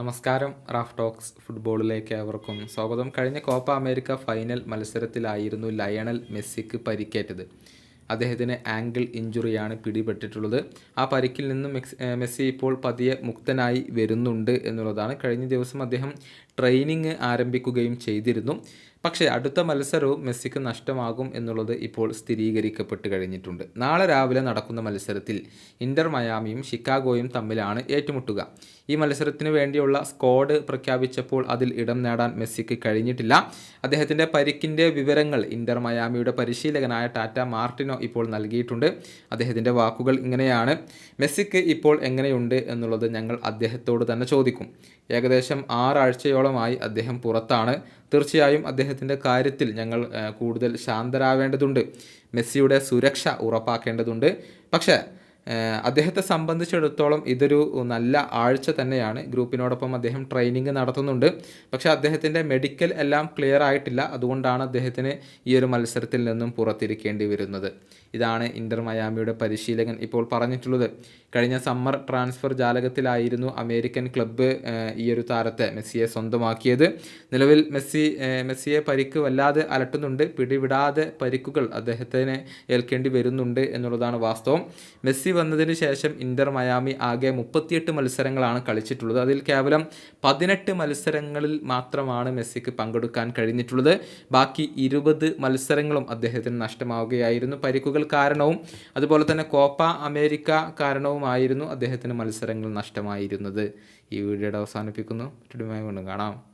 നമസ്കാരം Raf talks ഫുട്ബോളിലേക്ക് ഏവർക്കും സ്വാഗതം. കഴിഞ്ഞ കോപ്പ അമേരിക്ക ഫൈനൽ മത്സരത്തിലായിരുന്നു ലയണൽ മെസ്സിക്ക് പരിക്കേറ്റത്. അദ്ദേഹത്തിന് ആംഗിൾ ഇഞ്ചുറിയാണ് പിടിപെട്ടിട്ടുള്ളത്. ആ പരിക്കിൽ നിന്നും മെസ്സി ഇപ്പോൾ പതിയെ മുക്തനായി വരുന്നുണ്ട് എന്നുള്ളതാണ്. കഴിഞ്ഞ ദിവസം അദ്ദേഹം ട്രെയിനിങ് ആരംഭിക്കുകയും ചെയ്തിരുന്നു. പക്ഷേ അടുത്ത മത്സരവും മെസ്സിക്ക് നഷ്ടമാകും എന്നുള്ളത് ഇപ്പോൾ സ്ഥിരീകരിക്കപ്പെട്ട് കഴിഞ്ഞിട്ടുണ്ട്. നാളെ രാവിലെ നടക്കുന്ന മത്സരത്തിൽ ഇന്റർ മയാമിയും ഷിക്കാഗോയും തമ്മിലാണ് ഏറ്റുമുട്ടുക. ഈ മത്സരത്തിന് വേണ്ടിയുള്ള സ്ക്വാഡ് പ്രഖ്യാപിച്ചപ്പോൾ അതിൽ ഇടം നേടാൻ മെസ്സിക്ക് കഴിഞ്ഞിട്ടില്ല. അദ്ദേഹത്തിന്റെ പരിക്കിന്റെ വിവരങ്ങൾ ഇന്റർ മയാമിയുടെ പരിശീലകനായ ടാറ്റ മാർട്ടിനോ ഇപ്പോൾ നൽകിയിട്ടുണ്ട്. അദ്ദേഹത്തിന്റെ വാക്കുകൾ ഇങ്ങനെയാണ്. മെസ്സിക്ക് ഇപ്പോൾ എങ്ങനെയുണ്ട് എന്നുള്ളത് ഞങ്ങൾ അദ്ദേഹത്തോട് തന്നെ ചോദിക്കും. ഏകദേശം ആറാഴ്ചയോളമായി അദ്ദേഹം പുറത്താണ്. തീർച്ചയായും അദ്ദേഹത്തിന്റെ കാര്യത്തിൽ ഞങ്ങൾ കൂടുതൽ ശാന്തരാവേണ്ടതുണ്ട്. മെസ്സിയുടെ സുരക്ഷ ഉറപ്പാക്കേണ്ടതുണ്ട്. പക്ഷേ അദ്ദേഹത്തെ സംബന്ധിച്ചിടത്തോളം ഇതൊരു നല്ല ആഴ്ച തന്നെയാണ്. ഗ്രൂപ്പിനോടൊപ്പം അദ്ദേഹം ട്രെയിനിങ് നടത്തുന്നുണ്ട്. പക്ഷേ അദ്ദേഹത്തിന്റെ മെഡിക്കൽ എല്ലാം ക്ലിയർ ആയിട്ടില്ല. അതുകൊണ്ടാണ് അദ്ദേഹത്തിന് ഈ ഒരു മത്സരത്തിൽ നിന്നും പുറത്തിരിക്കേണ്ടി വരുന്നത്. ഇതാണ് ഇന്റർ മയാമിയുടെ പരിശീലകൻ ഇപ്പോൾ പറഞ്ഞിട്ടുള്ളത്. കഴിഞ്ഞ സമ്മർ ട്രാൻസ്ഫർ ജാലകത്തിലായിരുന്നു അമേരിക്കൻ ക്ലബ്ബ് ഈ ഒരു താരത്തെ മെസ്സിയെ സ്വന്തമാക്കിയത്. നിലവിൽ മെസ്സി മെസ്സിയെ പരിക്ക് വല്ലാതെ അലട്ടുന്നുണ്ട്. പിടിവിടാതെ പരിക്കുകൾ അദ്ദേഹത്തിന് ഏൽക്കേണ്ടി വരുന്നുണ്ട് എന്നുള്ളതാണ് വാസ്തവം. മെസ്സി വന്നതിന് ശേഷം ഇന്റർ മയാമി ആകെ മുപ്പത്തിയെട്ട് മത്സരങ്ങളാണ് കളിച്ചിട്ടുള്ളത്. അതിൽ കേവലം പതിനെട്ട് മത്സരങ്ങളിൽ മാത്രമാണ് മെസ്സിക്ക് പങ്കെടുക്കാൻ കഴിഞ്ഞിട്ടുള്ളത്. ബാക്കി ഇരുപത് മത്സരങ്ങളും അദ്ദേഹത്തിന് നഷ്ടമാവുകയായിരുന്നു. പരിക്കുകൾ കാരണവും അതുപോലെ തന്നെ കോപ്പ അമേരിക്ക കാരണവുമായിരുന്നു അദ്ദേഹത്തിന് മത്സരങ്ങൾ നഷ്ടമായിരുന്നത്. ഈ വീഡിയോയുടെ അവസാനിപ്പിക്കുന്നു. വീണ്ടും കാണാം.